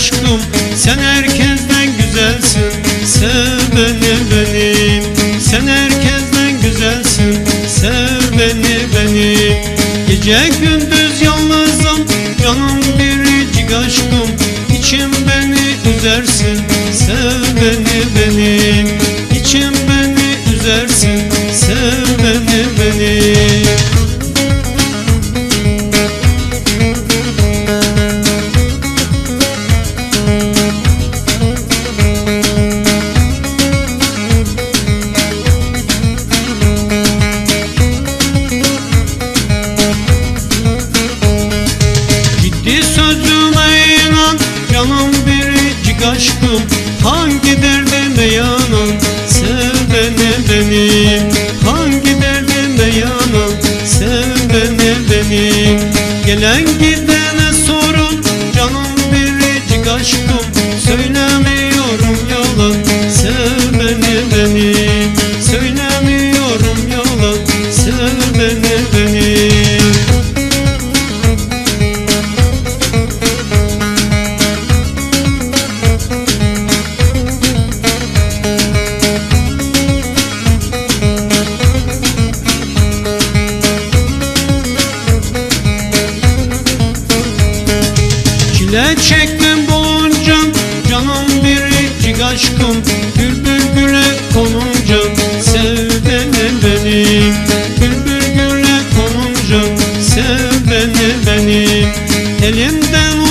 aşkım Sen herkesten güzelsin Sev beni benim. Sen herkesten güzelsin Sev beni benim. Gece gündüz yalnızım Canım biricik aşkım. İçim beni üzersin Sev beni benim. İçim beni üzersin Sev beni benim. canım biricik aşkım. Hangi derde meyanım Sev beni beni Hangi derde meyanım Sev beni beni Gelen gidene sorun Canım biricik aşkım. Söylemiyorum yalan Sev beni beni Söylemiyorum yalan Sev beni beni Çile çektim bolunca Canım biricik aşkım. Gül bülbüle konunca Sev beni beni? Gül bülbüle konunca Sev beni? Beni Elimden